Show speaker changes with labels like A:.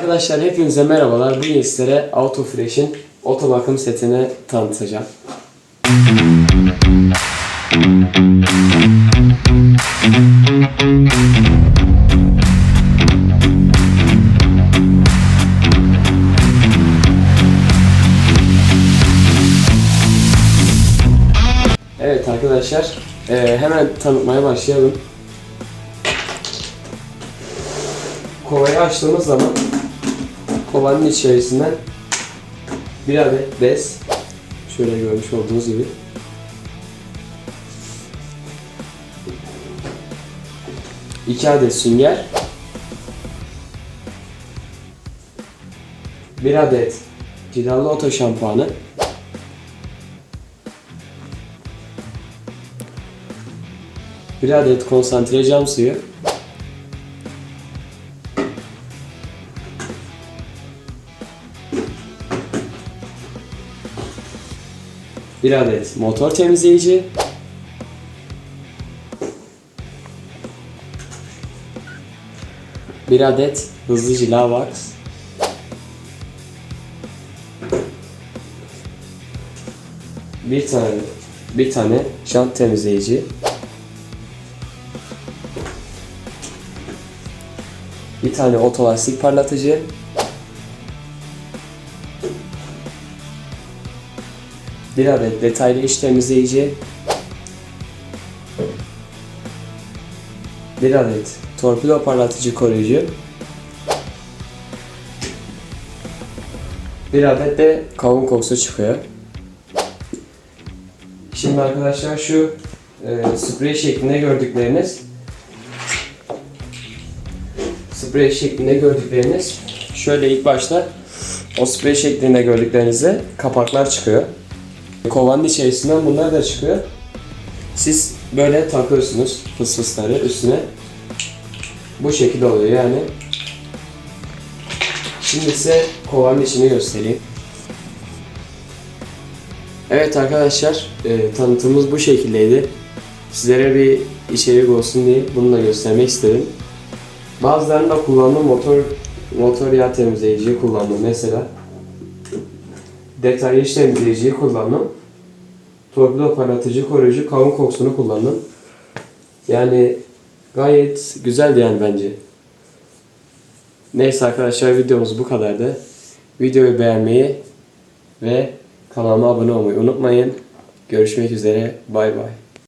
A: Arkadaşlar hepinize merhabalar. Bugün sizlere Auto Fresh'in oto bakım setini tanıtacağım. Evet arkadaşlar eee, hemen tanıtmaya başlayalım. Kovayı açtığımız zaman kovanın içerisinden bir adet bez şöyle görmüş olduğunuz gibi. İki adet sünger. Bir adet cilalı oto şampuanı. Bir adet konsantre cam suyu bir adet motor temizleyici, bir adet hızlı cila bir tane bir tane jant temizleyici, bir tane otolastik parlatıcı, bir adet detaylı iş temizleyici, bir adet torpido parlatıcı koruyucu, bir adet de kavun kokusu çıkıyor. Şimdi arkadaşlar şu e, sprey şeklinde gördükleriniz sprey şeklinde gördükleriniz şöyle ilk başta o sprey şeklinde gördüklerinizde kapaklar çıkıyor. Kovanın içerisinden bunlar da çıkıyor. Siz böyle takıyorsunuz fısfısları üstüne. Bu şekilde oluyor yani. Şimdi size kovanın içini göstereyim. Evet arkadaşlar e, tanıtımımız bu şekildeydi. Sizlere bir içerik olsun diye bunu da göstermek istedim. Bazılarında kullandığım motor motor yağ temizleyiciyi kullandım mesela. Detaylı temizleyiciyi kullandım. Torpido parlatıcı koruyucu kavun kokusunu kullandım. Yani gayet güzeldi yani bence. Neyse arkadaşlar videomuz bu kadardı. Videoyu beğenmeyi ve kanalıma abone olmayı unutmayın. Görüşmek üzere. Bay bay.